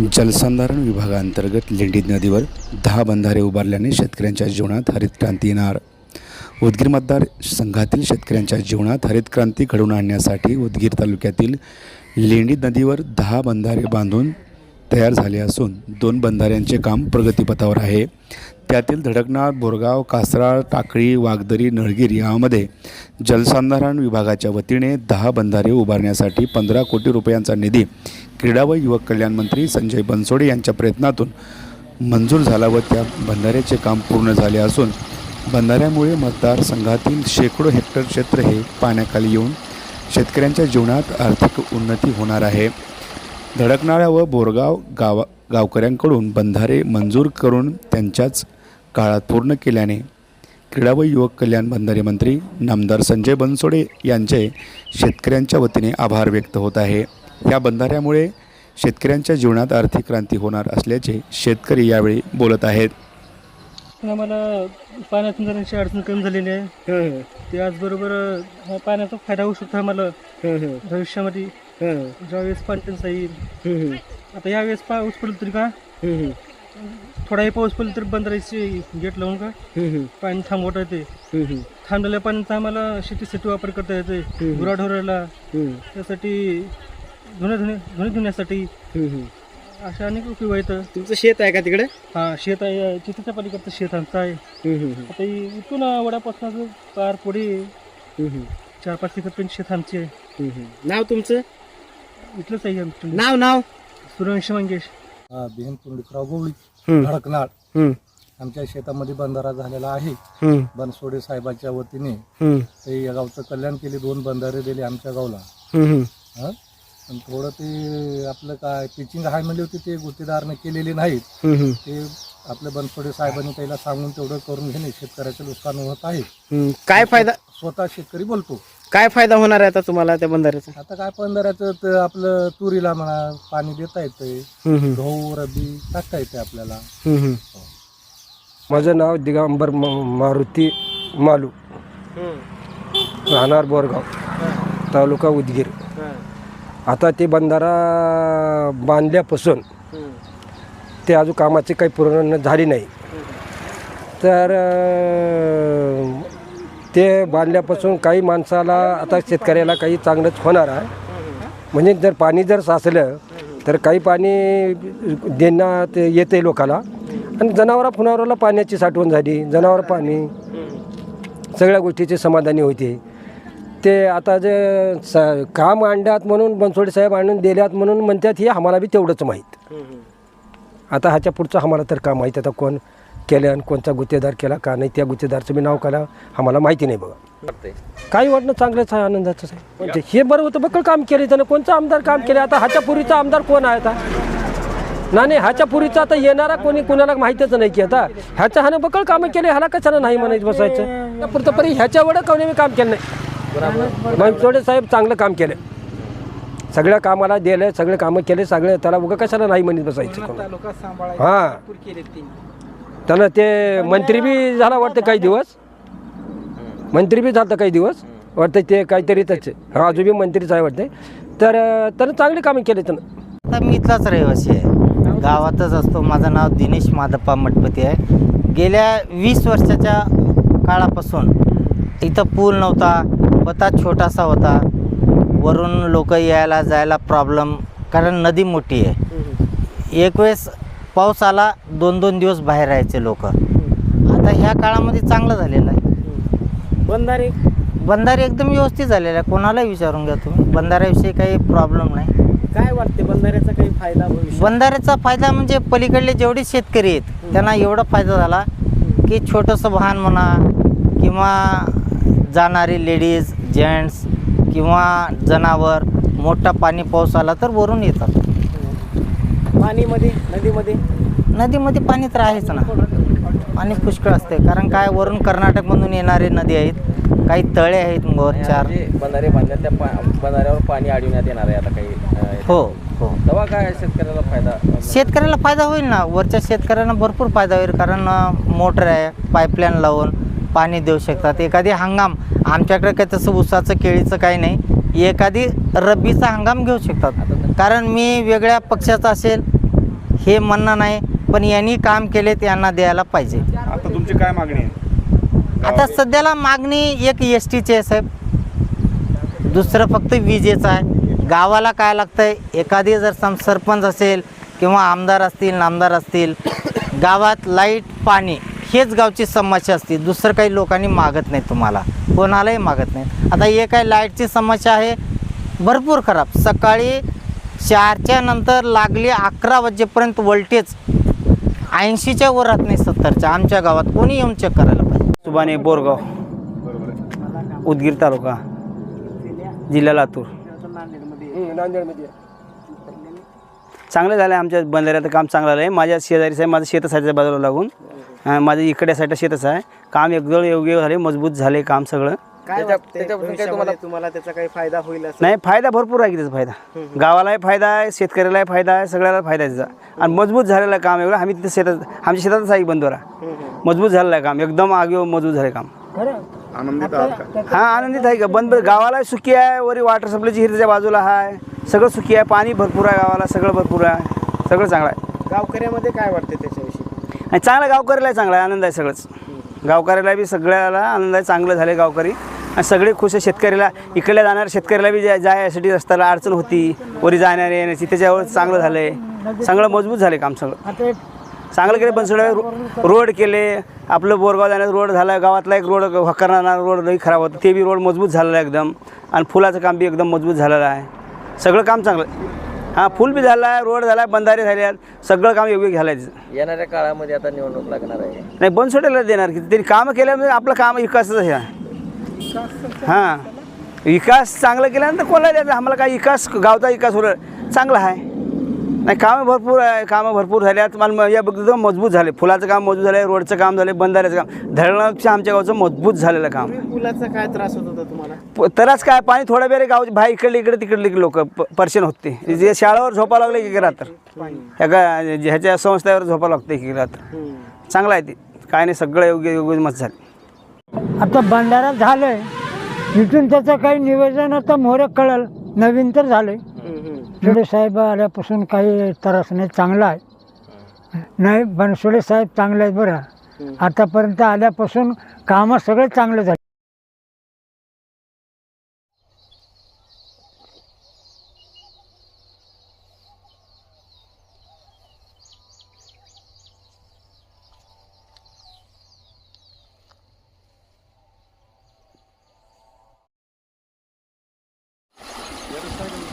जलसंधारण विभागांतर्गत लेंडी नदीवर दहा बंधारे उभारल्याने शेतकऱ्यांच्या जीवनात हरित क्रांती येणार. उदगीर मतदार संघातील शेतकऱ्यांच्या जीवनात हरित क्रांती घडवून आणण्यासाठी उदगीर तालुक्यातील लेंडी नदीवर दहा बंधारे बांधून तयार झाले असून दोन बंधाऱ्यांचे काम प्रगतीपथावर आहे. त्यातील धडकनाथ बोरगाव कासराळ टाकळी वागदरी नळगीर यामध्ये जलसंधारण विभागाच्या वतीने दहा बंधारे उभारण्यासाठी पंधरा कोटी रुपयांचा निधी क्रीडा व युवक कल्याण मंत्री संजय बनसोडे यांच्या प्रयत्नातून मंजूर झाला व त्या बंधाऱ्याचे काम पूर्ण झाले असून बंधाऱ्यामुळे मतदारसंघातील शेकडो हेक्टर क्षेत्र हे पाण्याखाली येऊन शेतकऱ्यांच्या जीवनात आर्थिक उन्नती होणार आहे. धडकनाळ्या व बोरगाव गावा गावकऱ्यांकडून बंधारे मंजूर करून त्यांच्याच काळात पूर्ण केल्याने क्रीडा व युवक कल्याण बंधारे मंत्री नामदार संजय बनसोडे यांचे शेतकऱ्यांच्या वतीने आभार व्यक्त होत आहे. या बंधाऱ्यामुळे शेतकऱ्यांच्या जीवनात आर्थिक क्रांती होणार असल्याचे शेतकरी यावेळी बोलत आहेत. आम्हाला पाण्यातून जराशी अडचण कमी झालेली आहे. ते आजबरोबर हा पाण्याचा फायदा होऊ शकतो आम्हाला. भविष्यामध्ये ज्यावेळेस पाणी येईल. आता यावेळेस पाऊस पडला तरी का? थोडाही पाऊस पडला तर बंदराची गेट लावून का? पाणी थांबवता येते. थांबलेल्या पाण्याचा आम्हाला शेतीसाठी वापर करता येते. गुराढोराला. त्यासाठी धुणे धुणे धुणे धुण्यासाठी. अशा अनेक उपयोग आहेत. तुमचं शेत आहे का तिकडे? हा शेत आहे. चित्राच्या पलीकडचं शेत आमचं आहे. आता इथून वडापासून पार पुढे चार पाच एकर शेत आमचे आहे. नाव तुमचं? इथलंच आहे आमचं नाव नाव? सूर्यवंश मंगेश. हा बिहन पुंडलिकराव गवळी हम्म. धडकनाळ. हम्म, आमच्या शेतामध्ये बंधारा झालेला आहे. हम्म, बनसोडे साहेबाच्या वतीने हम्म, ते या गावचं कल्याण केले दोन बंधारे दिले आमच्या गावला. हम्म, हा? पण थोडं ते आपलं काय पिचिंग हाय म्हणली होती ते गुत्तेदारने केलेले नाहीत. हम्म, ते आपले बनसोडे साहेबांनी त्याला सांगून तेवढं करून घेणे शेतकऱ्याचे नुकसान होत आहे. हम्म. काय फायदा? स्वतः शेतकरी बोलतो. काय फायदा होणार आहे आता तुम्हाला त्या बंधाऱ्याचा? आता काय बंधाऱ्याचं तर आपलं तुरीला म्हणा पाणी देता येतंय. हम्म, हम्म, गहू रबी टाकता येते आपल्याला. हम्म, हम्म. माझं नाव दिगंबर म- मारुती मालू. राहणार बोरगाव तालुका उदगीर. आता ते बंधारा बांधल्यापासून ते अजून कामाची काही पूर्ण झाली नाही. तर अं, ते बांधल्यापासून काही माणसाला आता शेतकऱ्याला काही चांगलंच होणार आहे. म्हणजे जर पाणी जर साचलं तर काही पाणी देण्यात येते लोकाला. आणि जनावरा फुनावराला पाण्याची साठवण झाली जनावर पाणी सगळ्या गोष्टीचे समाधानी होते. ते आता जे स काम आणल्यात म्हणून बनसोडे साहेब आणून दिल्यात म्हणून म्हणतात हे आम्हाला बी तेवढंच माहीत. आता ह्याच्या पुढचं आम्हाला तर काम माहीत? आता कोण केलं आणि कोणता गुत्तेदार केला का नाही त्या गुत्तेदारचं मी नाव केला आम्हाला माहिती नाही बघा. काही वाटणं चांगलंच आहे आनंदाचं आहे. ते हे बरं होतं बकळ काम केले त्यानं. कोणचं आमदार काम केले? आता ह्याच्या पूर्वीचा आमदार कोण आहे आता? नाही नाही ह्याच्या पूर्वीचा आता येणारा कोणी कुणाला माहीतच नाही की आता. ह्याच्या ह्यानं बकळ कामं केले ह्याला कशाला नाही म्हणायचं बसायचं? पुरतं परी ह्याच्या वेळेला कोणी मी काम केलं नाही? मनसोडे साहेब चांगलं काम केलं. सगळ्या कामाला दिलं सगळे कामं केले सगळे त्याला उगा कशाला नाही म्हणत बसायचं. हां. त्यानं ते मंत्री बी झाला वाटतं काही दिवस. मंत्री बी झालं काही दिवस. वाटतं ते काहीतरी त्याचे हा अजून बी मंत्रीच आहे वाटते. तर त्यानं चांगली कामं केले त्यानं. आता मी इथलाच रहिवासी आहे. गावातच असतो. माझं नाव दिनेश माधप्पा मठपती आहे. गेल्या वीस वर्षाच्या काळापासून इथं पूल नव्हता. पता छोटासा होता. वरून लोक यायला जायला प्रॉब्लेम कारण नदी मोठी आहे. एक वेळेस पाऊस आला दोन दोन दिवस बाहेर राहायचे लोक. आता ह्या काळामध्ये चांगलं झालेलं आहे. बंधारे? बंधारे एकदम व्यवस्थित झालेलं आहे. कोणालाही विचारून घ्या तुम्ही. बंधाऱ्याविषयी काही प्रॉब्लेम नाही. काय वाटते बंधाऱ्याचा काही फायदा भविष्यात? बंधाऱ्याचा फायदा म्हणजे पलीकडले जेवढे शेतकरी आहेत त्यांना एवढा फायदा झाला की छोटंसं वाहन म्हणा किंवा जाणारे लेडीज जेंट्स किंवा जनावर मोठा पाणी पाऊस आला तर वरून येतात. पाणीमध्ये नदीमध्ये? नदीमध्ये पाणी तर आहेच ना. पाणी पुष्कळ असते कारण काय वरून कर्नाटकमधून येणारे नदी आहेत. काही तळे आहेत वर चार. जे बंधारे बांधल्या त्या पा बंधाऱ्यावर पाणी अडविण्यात येणार आहे आता काही अं, हो हो. तेव्हा काय शेतकऱ्याला फायदा शेतकऱ्याला फायदा होईल ना. वरच्या शेतकऱ्यांना भरपूर फायदा होईल. कारण मोटर आहे पाईपलाईन लावून पाणी देऊ शकतात. एखादी हंगाम आमच्याकडे काही तसं ऊसाचं केळीचं काही नाही. एखादी रब्बीचा हंगाम घेऊ शकतात. कारण मी वेगळ्या पक्षाचा असेल हे म्हणणं नाही पण यांनी काम केले त्यांना द्यायला पाहिजे. आता तुमची काय मागणी आहे? आता सध्याला मागणी एक एस टीची आहे साहेब. दुसरं फक्त विजेचं आहे. गावाला काय लागतंय? एखादी जर सम सरपंच असेल किंवा आमदार असतील नामदार असतील गावात लाइट पाणी हेच गावची समस्या असते. दुसरं काही लोकांनी मागत नाही तुम्हाला. कोणालाही मागत नाही. आता हे काय लाईटची समस्या आहे? भरपूर खराब. सकाळी चारच्या नंतर लागली अकरा वाजेपर्यंत वोल्टेज ऐंशीच्या वर राहत नाही सत्तरच्या. आमच्या गावात कोणी येऊन चेक करायला पाहिजे? सुबाने बोरगाव उदगीर तालुका जिल्हा लातूर. चांगलं झालं आहे आमच्या बंधाऱ्याचं काम चांगलं झालं आहे माझ्या शेजारीच आहे माझं शेतच आहे बाजूला लागून माझ्या माझं साईडला शेतच आहे. काम एकदम योग्य झाले मजबूत झाले काम सगळं. काय वाटतंय? भविष्यामध्ये तुम्हाला त्याचा काही फायदा होईल असं? नाही फायदा भरपूर आहे की त्याचा फायदा. गावालाही फायदा आहे शेतकऱ्यालाही फायदा आहे सगळ्याला फायदा आहे त्याचा. आणि मजबूत झालेलं आहे काम एवढं आम्ही तिथे शेतात आमच्या शेतातच आहे बंदोरा. मजबूत झालेलं आहे काम एकदम आगे मजबूत झाले काम. हा आनंदित आहे का? बंद गावाला सुखी आहे वरी वॉटर सप्लायची हिर त्याच्या बाजूला आहे सगळं सुखी आहे पाणी भरपूर आहे गावाला सगळं भरपूर आहे सगळं चांगलं आहे. गावकऱ्यामध्ये काय वाटते त्याच्याविषयी? आणि चांगलं गावकऱ्याला चांगला आहे आनंद आहे सगळंच. गावकऱ्याला बी सगळ्याला आनंद आहे चांगलं झाले गावकरी. आणि सगळे खुश शेतकऱ्याला इकडल्या जाणाऱ्या शेतकऱ्याला बी जा- जायसाठी रस्त्याला अडचण होती. वरी जाण्याची येण्याची त्याच्यावर चांगलं झालं आहे चांगलं मजबूत झाले काम सगळं. चांगलं केलं पण सगळं रोड केले. आपलं बोरगाव जाण्याचा रोड झाला. गावातला एक रोड करणारा रोड लई खराब होता. ते बी रोड मजबूत झालेला आहे एकदम. आणि फुलाचं काम बी एकदम मजबूत झालेलं आहे. सगळं काम चांगलं. हां फुल बी झाला आहे रोड झाला आहे बंधारे झाले. आहेत सगळं काम योग्य झालं आहे त्याचं येणाऱ्या काळामध्ये आता निवडणूक लागणार आहे. नाही बनसोडायला देणार की त्यांनी कामं केल्यामुळे आपलं काम विकासच आहे. हां. विकास चांगला केल्यानंतर कोणाला द्यायचं? आम्हाला काय विकास गावचा विकास होईल चांगला आहे. नाही कामं भरपूर आहे. कामं भरपूर झाल्यात मला या एकदम मजबूत झाले. फुलाचं काम मजबूत झालं रोडचं काम झालं बंधाऱ्याचं काम. धरणाच्या आमच्या गावचं मजबूत झालेलं काम. पुलाचा काय त्रास होत होता तुम्हाला? तरच काय? पाणी थोडं वेळ गाव बाहेर इकडले इकडे तिकडले लोक पर्शन होते. जे शाळावर झोपा लागले की रात्र. ह्या ह्याच्या संस्थेवर झोपा लागते की रात्र. चांगलं आहे ते. काय नाही सगळं योग्य योग्य मत झालं. आता बंधारा झालंय. इथून त्याचं काही निवेदन आता मोहरे कळल. नवीन तर झालंय. बनसोडे साहेब आल्यापासून काही त्रास नाही चांगला आहे. नाही बनसोडे साहेब चांगले आहेत बरं. आतापर्यंत आल्यापासून कामं सगळे चांगले झाले. The other side of the